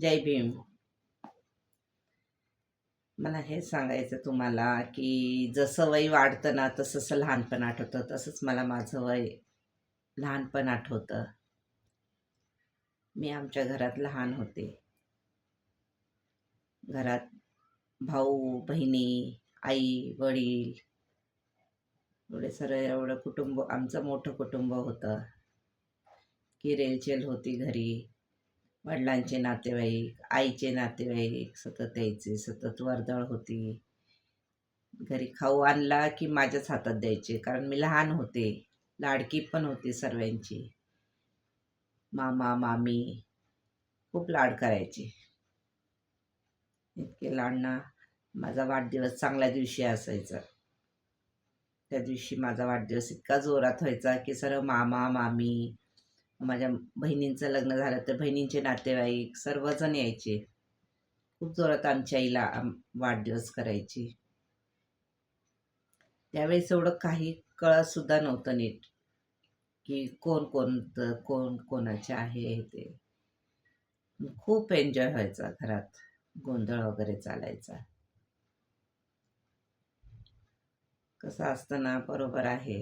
जय भीम. मला हे सांगायचं तुम्हाला की जसं वय वाढतं ना तसं लहानपण आठवतं. तसंच मला माझं वय लहानपण आठवतं. मी आमच्या घरात लहान होते. घरात भाऊ बहिणी आई वडील एवढे सरळ एवढं कुटुंब आमचं मोठं कुटुंब होतं. की रेलचेल होती घरी. वडिलांचे नातेवाईक आईचे नातेवाईक सतत यायचे सतत वर्दळ होती. घरी खाऊ आणला की माझ्याच हातात द्यायचे कारण मी लहान होते. लाडकी पण होती सर्वांची. मामा मामी खूप लाड करायचे. इतके लाडना माझा वाढदिवस चांगल्या दिवशी असायचा. त्या दिवशी माझा वाढदिवस इतका जोरात व्हायचा की सर्व मामा मामी माझ्या बहिणींचं लग्न झालं तर बहिणींचे नातेवाईक सर्वजण यायचे. खूप जोरात आमच्या आईला वाढदिवस करायची. त्यावेळेस एवढं काही कळत सुद्धा नव्हतं नीट की कोण कोण कोण कोणाचे आहे ते. खूप एन्जॉय व्हायचा घरात गोंधळ वगैरे चालायचा. कसं असतं ना बरोबर आहे.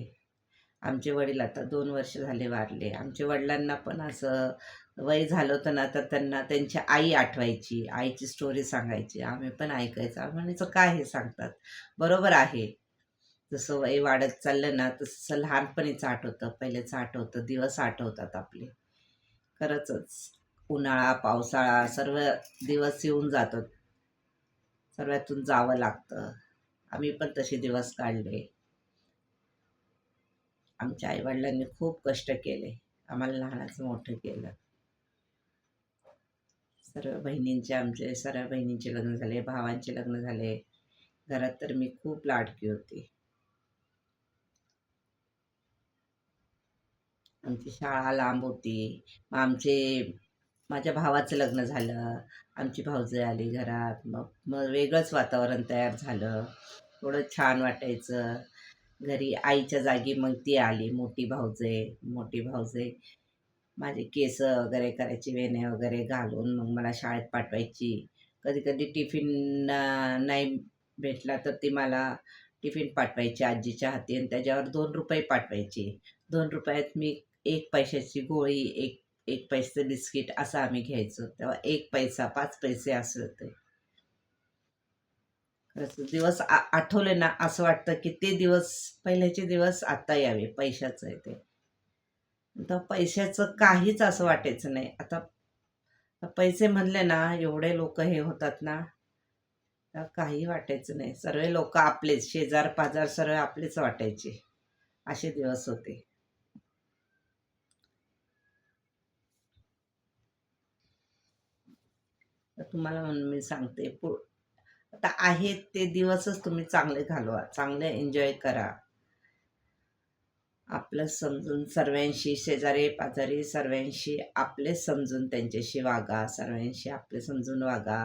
आमचे वडील आता दोन वर्ष झाले वारले. आमच्या वडिलांना पण असं वय झालं होतं ना तर त्यांना त्यांची आई आठवायची आईची स्टोरी सांगायची. आम्ही पण ऐकायचं. आम्ही म्हणायचं काय हे सांगतात? बरोबर आहे. जसं वय वाढत चाललं ना तसं लहानपणीच आठवतं पहिलेच आठवतं दिवस आठवतात आपले. खरंच उन्हाळा पावसाळा सर्व दिवस येऊन जातात. सर्वातून जावं लागतं. आम्ही पण तसे दिवस काढले. आमच्या आईवडिलांनी खूप कष्ट केले. आम्हाला लहानाचं मोठं केलं. सर्व बहिणींचे आमचे सर्व बहिणींचे लग्न झाले भावांचे लग्न झाले. घरात तर मी खूप लाडकी होती. आमची शाळा लांब होती. मग आमचे माझ्या भावाचं लग्न झालं. आमची भाऊजं आली घरात. मग मग वेगळंच वातावरण तयार झालं. थोडं छान वाटायचं. घरी आईच्या जागी मग ती आली मोठी भाऊजे मोठी भाऊजे. माझे केस वगैरे करायची वेण्या वगैरे घालून मग मला शाळेत पाठवायची. कधी कधी टिफिन नाही भेटला तर ती मला टिफिन पाठवायची आजीच्या हाती आणि त्याच्यावर दोन रुपये पाठवायची. दोन रुपयात मी एक पैशाची गोळी एक एक पैसे बिस्किट असं आम्ही घ्यायचो. तेव्हा एक पैसा पाच पैसे असे होते. खरंच दिवस आठवले ना असं वाटतं की ते दिवस पहिल्याचे दिवस आता यावे पैशाचं आहे ते. आता पैशाचं काहीच असं वाटायचं नाही. आता पैसे म्हणले ना एवढे लोक हे होतात ना तर काही वाटायचं नाही. सर्व लोक आपलेच शेजार पाजार सर्व आपलेच वाटायचे. असे दिवस होते. तुम्हाला म्हणून मी सांगते पु आता आहेत ते दिवसच तुम्ही चांगले घालवा चांगले एन्जॉय करा. आपलं समजून सर्वांशी शेजारी पाजारी सर्वांशी आपले समजून त्यांच्याशी वागा सर्वांशी आपले समजून वागा.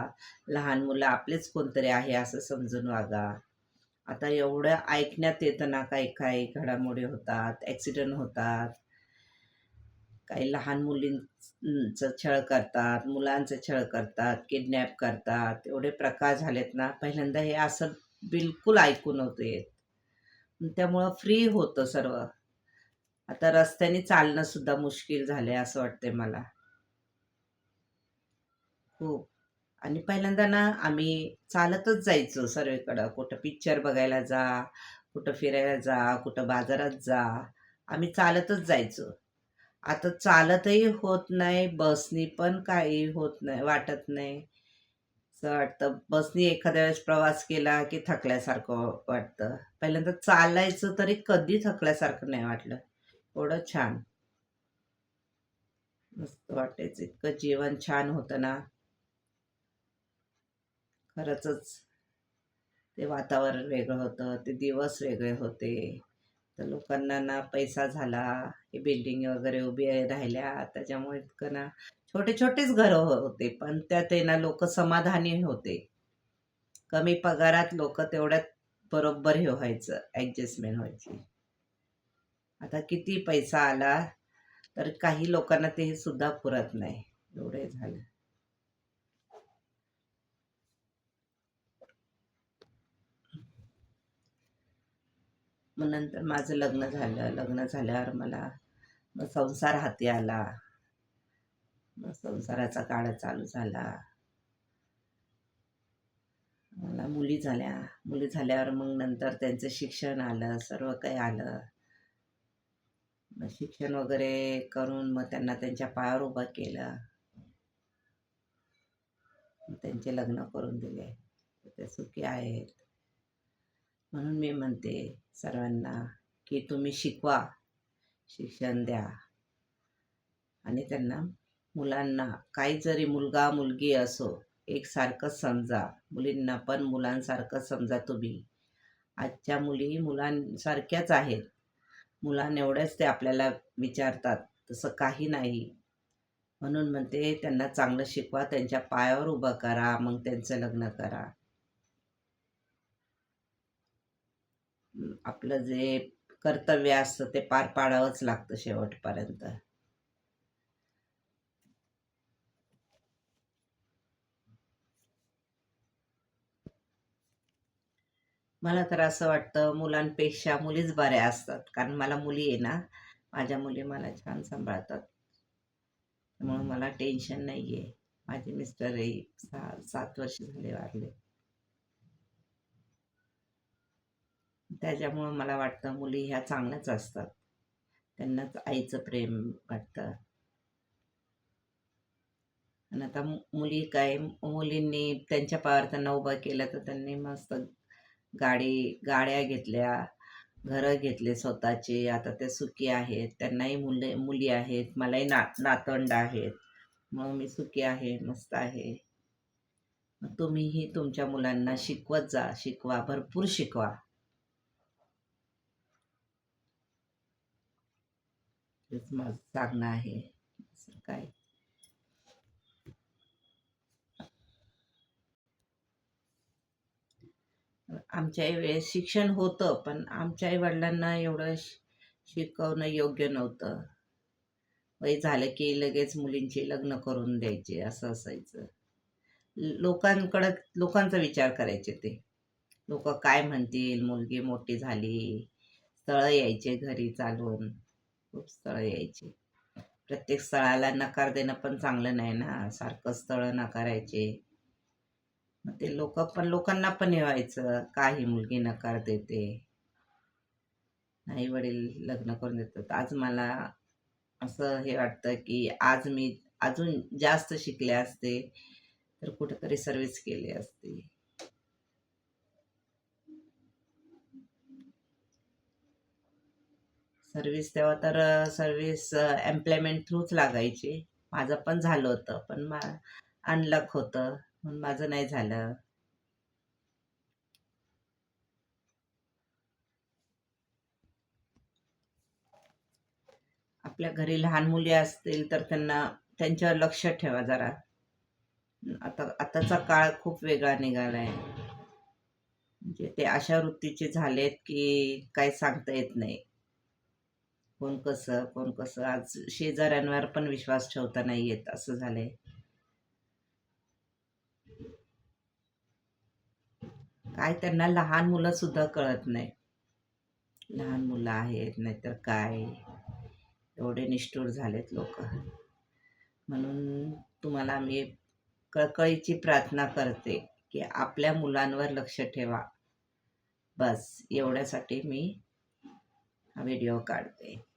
लहान मुलं आपलेच कोणतरी आहे असं समजून वागा. आता एवढं ऐकण्यात येतं ना काही काही घडामोडी होतात ॲक्सिडेंट होतात. काही लहान मुलींचं छळ करतात मुलांचं छळ करतात किडनॅप करतात एवढे प्रकार झालेत ना. पहिल्यांदा हे असं बिलकुल ऐकू नव्हतं येत. त्यामुळं फ्री होतं सर्व. आता रस्त्याने चालणं सुद्धा मुश्किल झालंय असं वाटतंय मला. खूप आणि पहिल्यांदा ना आम्ही चालतच जायचो सर्वेकडं. कुठं पिक्चर बघायला जा कुठं फिरायला जा कुठं बाजारात जा. आम्ही चालतच जायचो. आता चालतही होत नाही बसनी पण काही होत नाही वाटत नाही. असं वाटतं बसनी एखाद्या वेळेस प्रवास केला की थकल्यासारखं वाटतं. पहिल्यांदा चालायचं तरी कधी थकल्यासारखं नाही वाटलं. एवढं छान. मस्त वाटायचं इतकं जेवण छान होतं ना. खरंच ते वातावरण वेगळं होतं ते दिवस वेगळे होते. तर लोकांना ना पैसा झाला हे बिल्डिंग वगैरे उभी राहिल्या. त्याच्यामुळे इतकं ना छोटे छोटेच घरं हो-, होते. पण त्यात ना लोक समाधानी होते. कमी पगारात लोक तेवढ्यात बरोबर हे व्हायचं ॲडजस्टमेंट व्हायची. आता किती पैसा आला तर काही लोकांना ते सुद्धा पुरत नाही. एवढे झालं. मग नंतर माझं लग्न झालं. लग्न झाल्यावर मला मग संसार हाती आला. मग संसाराचा काळ चालू झाला. मला मुली झाल्या. मुली झाल्यावर मग नंतर त्यांचं शिक्षण आलं. सर्व काही आलं. मग शिक्षण वगैरे करून मग त्यांना त्यांच्या पायावर उभं केलं. मग त्यांचे लग्न करून दिले. ते सुखी आहेत. म्हणून मी म्हणते सर्वांना की तुम्ही शिकवा शिक्षण द्या. आणि त्यांना मुलांना काही जरी मुलगा मुलगी असो एकसारखंच समजा मुलींना पण मुलांसारखं समजा तुम्ही. आजच्या मुली मुलांसारख्याच आहेत. मुलांएवढ्याच ते आपल्याला विचारतात तसं काही नाही. म्हणून म्हणते त्यांना चांगलं शिकवा त्यांच्या पायावर उभं करा मग त्यांचं लग्न करा. आपलं जे कर्तव्य असतं ते पार पाडावंच लागतं शेवटपर्यंत. मला तर असं वाटतं मुलांपेक्षा मुलीच बऱ्या असतात कारण मला मुली आहे ना. माझ्या मुली मला छान सांभाळतात. त्यामुळे मला टेन्शन नाही आहे माझे मिस्टर हे सहा सात वर्ष झाले वारले. त्याच्यामुळं मला वाटतं मुली ह्या चांगल्याच असतात. त्यांनाच आईचं प्रेम वाटतं. आणि आता मुली काय मुलींनी त्यांच्या पावर त्यांना उभं केलं तर त्यांनी मस्त गाडी गाड्या घेतल्या घरं घेतले स्वतःचे. आता ते सुखी आहेत. त्यांनाही मुले मुली आहेत. मलाही ना नातवंड आहेत. मग मी सुखी आहे मस्त आहे. तुम्हीही तुमच्या मुलांना शिकवत जा. शिकवा भरपूर शिकवा. हेच माझं सांगणं आहे. काय. आमच्या वेळेस शिक्षण होतं पण आमच्या आई वडिलांना एवढं शिकवणं योग्य नव्हतं. वय झालं की लगेच मुलींची लग्न करून द्यायचे असं असायचं. लोकांकडं लोकांचा विचार करायचे ते. लोक काय म्हणतील मुलगी मोठी झाली स्थळं यायचे घरी चालून. खूप स्थळं यायचे. प्रत्येक स्थळाला नकार देणं पण चांगलं नाही ना. सारखं स्थळं नकारायचे. मग ते लोक पण लोकांना पण व्हायचं काही मुलगी नकार देते. आई वडील लग्न करून देतात. आज मला असं हे वाटतं की आज मी अजून जास्त शिकले असते तर कुठेतरी सर्विस केली असती. सर्व्हिस तेव्हा तर सर्व्हिस एम्प्लॉयमेंट थ्रूच लागायची. माझं पण झालं होतं पण मा अनलक होतं म्हणून माझं नाही झालं. आपल्या घरी लहान मुली असतील तर त्यांना त्यांच्यावर लक्ष ठेवा जरा. आता आताचा काळ खूप वेगळा निघालाय. म्हणजे ते अशा वृत्तीचे झालेत की काही सांगता येत नाही. कोण कसं कोण कसं? आज शेजाऱ्यांवर पण विश्वास ठेवता नाही येत असं झालंय. काय त्यांना लहान मुलं सुद्धा कळत नाही. लहान मुलं आहेत नाहीतर काय? एवढे निष्ठूर झालेत लोक. म्हणून तुम्हाला मी कळकळीची प्रार्थना करते की आपल्या मुलांवर लक्ष ठेवा. बस एवढ्यासाठी मी हा व्हिडिओ काढते.